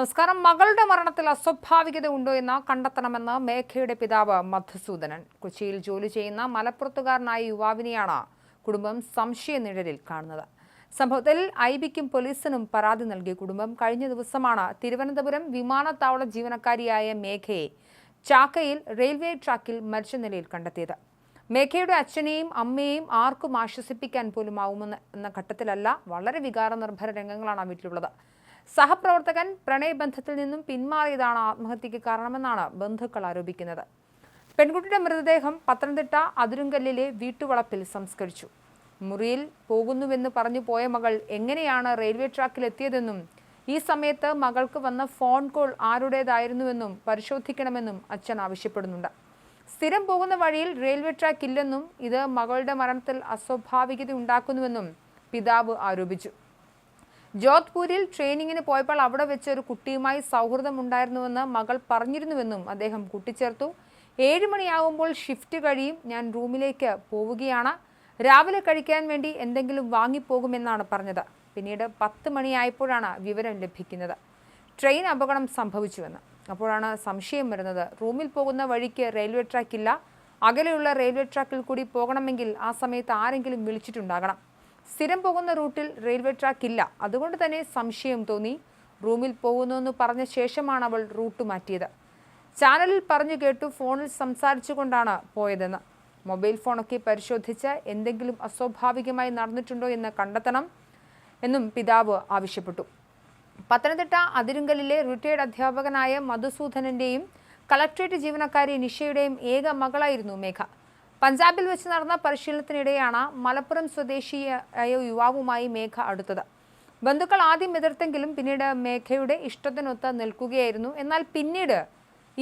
നമസ്കാരം. മകളുടെ മരണത്തിൽ അസ്വാഭാവികത ഉണ്ടോ എന്ന് കണ്ടെത്തണമെന്ന് മേഘയുടെ പിതാവ് മധുസൂദനൻ. കൊച്ചിയിൽ ജോലി ചെയ്യുന്ന മലപ്പുറത്തുകാരനായ യുവാവിനെയാണ് കുടുംബം സംശയ നിഴലിൽ കാണുന്നത്. സംഭവത്തിൽ ഐ ബിക്കും പോലീസിനും പരാതി നൽകിയ കുടുംബം കഴിഞ്ഞ ദിവസമാണ് തിരുവനന്തപുരം വിമാനത്താവള ജീവനക്കാരിയായ മേഘയെ ചാക്കയിൽ റെയിൽവേ ട്രാക്കിൽ മരിച്ച നിലയിൽ കണ്ടെത്തിയത്. മേഘയുടെ അച്ഛനെയും അമ്മയെയും ആർക്കും ആശ്വസിപ്പിക്കാൻ പോലും ആവുമെന്ന് എന്ന ഘട്ടത്തിലല്ല വളരെ വികാരനിർഭര രംഗങ്ങളാണ് ആ വീട്ടിലുള്ളത്. സഹപ്രവർത്തകൻ പ്രണയബന്ധത്തിൽ നിന്നും പിന്മാറിയതാണ് ആത്മഹത്യക്ക് കാരണമെന്നാണ് ബന്ധുക്കൾ ആരോപിക്കുന്നത്. പെൺകുട്ടിയുടെ മൃതദേഹം പത്തനംതിട്ട അതിരുങ്കല്ലിലെ വീട്ടുവളപ്പിൽ സംസ്കരിച്ചു. മുറിയിൽ പോകുന്നുവെന്ന് പറഞ്ഞു പോയ മകൾ എങ്ങനെയാണ് റെയിൽവേ ട്രാക്കിൽ എത്തിയതെന്നും ഈ സമയത്ത് മകൾക്ക് വന്ന ഫോൺ കോൾ ആരുടേതായിരുന്നുവെന്നും പരിശോധിക്കണമെന്നും അച്ഛൻ ആവശ്യപ്പെടുന്നുണ്ട്. സ്ഥിരം പോകുന്ന വഴിയിൽ റെയിൽവേ ട്രാക്ക് ഇല്ലെന്നും ഇത് മകളുടെ മരണത്തിൽ അസ്വാഭാവികത ഉണ്ടാക്കുന്നുവെന്നും പിതാവ് ആരോപിച്ചു. ജോധ്പൂരിൽ ട്രെയിനിങ്ങിന് പോയപ്പോൾ അവിടെ വെച്ച് ഒരു കുട്ടിയുമായി സൗഹൃദം ഉണ്ടായിരുന്നുവെന്ന് മകൾ പറഞ്ഞിരുന്നുവെന്നും അദ്ദേഹം കൂട്ടിച്ചേർത്തു. ഏഴ് മണിയാകുമ്പോൾ ഷിഫ്റ്റ് കഴിയും. ഞാൻ റൂമിലേക്ക് പോവുകയാണ്. രാവിലെ കഴിക്കാൻ വേണ്ടി എന്തെങ്കിലും വാങ്ങിപ്പോകുമെന്നാണ് പറഞ്ഞത്. പിന്നീട് പത്ത് മണിയായപ്പോഴാണ് വിവരം ലഭിക്കുന്നത്. ട്രെയിൻ അപകടം സംഭവിച്ചുവെന്ന്. അപ്പോഴാണ് സംശയം വരുന്നത്. റൂമിൽ പോകുന്ന വഴിക്ക് റെയിൽവേ ട്രാക്കില്ല. അകലെയുള്ള റെയിൽവേ ട്രാക്കിൽ കൂടി പോകണമെങ്കിൽ ആ സമയത്ത് ആരെങ്കിലും വിളിച്ചിട്ടുണ്ടാകണം. സ്ഥിരം പോകുന്ന റൂട്ടിൽ റെയിൽവേ ട്രാക്ക് ഇല്ല. അതുകൊണ്ട് തന്നെ സംശയം തോന്നി. റൂമിൽ പോകുന്നുവെന്ന് പറഞ്ഞ ശേഷമാണ് അവൾ റൂട്ട് മാറ്റിയത്. ചാനലിൽ പറഞ്ഞു കേട്ടു ഫോണിൽ സംസാരിച്ചുകൊണ്ടാണ് പോയതെന്ന്. മൊബൈൽ ഫോണൊക്കെ പരിശോധിച്ച് എന്തെങ്കിലും അസ്വാഭാവികമായി നടന്നിട്ടുണ്ടോ എന്ന് കണ്ടെത്തണം എന്നും പിതാവ് ആവശ്യപ്പെട്ടു. പത്തനംതിട്ട അതിരുങ്കലിലെ റിട്ടയർഡ് അധ്യാപകനായ മധുസൂദനന്റെയും കളക്ട്രേറ്റ് ജീവനക്കാരി നിഷയുടെയും ഏക മകളായിരുന്നു മേഘ. പഞ്ചാബിൽ വെച്ച് നടന്ന പരിശീലനത്തിനിടെയാണ് മലപ്പുറം സ്വദേശിയായ യുവാവുമായി മേഘ അടുത്തത്. ബന്ധുക്കൾ ആദ്യം എതിർത്തെങ്കിലും പിന്നീട് മേഘയുടെ ഇഷ്ടത്തിനൊത്ത് നിൽക്കുകയായിരുന്നു. എന്നാൽ പിന്നീട്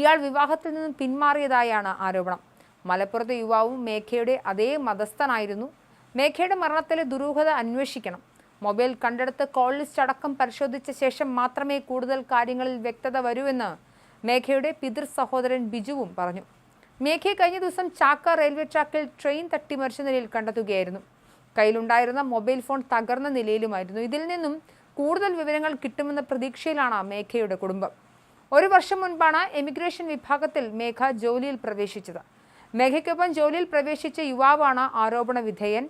ഇയാൾ വിവാഹത്തിൽ നിന്നും പിന്മാറിയതായാണ് ആരോപണം. മലപ്പുറത്തെ യുവാവും മേഘയുടെ അതേ മതസ്ഥനായിരുന്നു. മേഘയുടെ മരണത്തിലെ ദുരൂഹത അന്വേഷിക്കണം. മൊബൈൽ കണ്ടെടുത്ത് കോൾ ലിസ്റ്റ് അടക്കം പരിശോധിച്ച ശേഷം മാത്രമേ കൂടുതൽ കാര്യങ്ങളിൽ വ്യക്തത വരൂ എന്ന് മേഘയുടെ പിതൃ സഹോദരൻ ബിജുവും പറഞ്ഞു. മേഘയെ കഴിഞ്ഞ ദിവസം ചാക്ക റെയിൽവേ ട്രാക്കിൽ ട്രെയിൻ തട്ടിമറിച്ച നിലയിൽ കണ്ടെത്തുകയായിരുന്നു. കയ്യിലുണ്ടായിരുന്ന മൊബൈൽ ഫോൺ തകർന്ന നിലയിലുമായിരുന്നു. ഇതിൽ നിന്നും കൂടുതൽ വിവരങ്ങൾ കിട്ടുമെന്ന പ്രതീക്ഷയിലാണ് മേഘയുടെ കുടുംബം. ഒരു വർഷം മുൻപാണ് എമിഗ്രേഷൻ വിഭാഗത്തിൽ മേഘ ജോലിയിൽ പ്രവേശിച്ചത്. മേഘയ്ക്കൊപ്പം ജോലിയിൽ പ്രവേശിച്ച യുവാവാണ് ആരോപണ വിധേയൻ.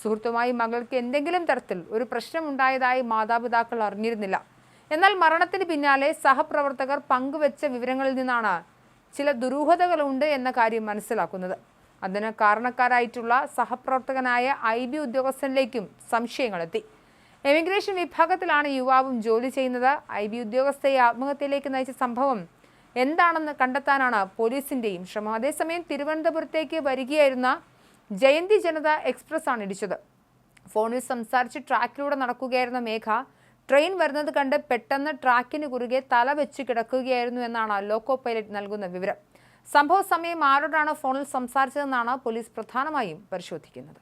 സുഹൃത്തുമായി മകൾക്ക് എന്തെങ്കിലും തരത്തിൽ ഒരു പ്രശ്നമുണ്ടായതായി മാതാപിതാക്കൾ അറിഞ്ഞിരുന്നില്ല. എന്നാൽ മരണത്തിന് പിന്നാലെ സഹപ്രവർത്തകർ പങ്കുവച്ച വിവരങ്ങളിൽ നിന്നാണ് ചില ദുരൂഹതകളുണ്ട് എന്ന കാര്യം മനസ്സിലാക്കുന്നത്. അതിന് കാരണക്കാരായിട്ടുള്ള സഹപ്രവർത്തകനായ ഐ ബി ഉദ്യോഗസ്ഥനിലേക്കും സംശയങ്ങളെത്തി. എമിഗ്രേഷൻ വിഭാഗത്തിലാണ് യുവാവും ജോലി ചെയ്യുന്നത്. ഐ ബി ഉദ്യോഗസ്ഥയെ ആത്മഹത്യയിലേക്ക് നയിച്ച സംഭവം എന്താണെന്ന് കണ്ടെത്താനാണ് പോലീസിന്റെയും ശ്രമം. അതേസമയം തിരുവനന്തപുരത്തേക്ക് വരികയായിരുന്ന ജയന്തി ജനത എക്സ്പ്രസ് ആണ് ഇടിച്ചത്. ഫോണിൽ സംസാരിച്ച് ട്രാക്കിലൂടെ നടക്കുകയായിരുന്ന മേഘ ട്രെയിൻ വരുന്നത് കണ്ട് പെട്ടെന്ന് ട്രാക്കിന് കുറുകെ തല വെച്ച് കിടക്കുകയായിരുന്നു എന്നാണ് ലോക്കോ പൈലറ്റ് നൽകുന്ന വിവരം. സംഭവ സമയം ആരോടാണ് ഫോണിൽ സംസാരിച്ചതെന്നാണ് പോലീസ് പ്രധാനമായും പരിശോധിക്കുന്നത്.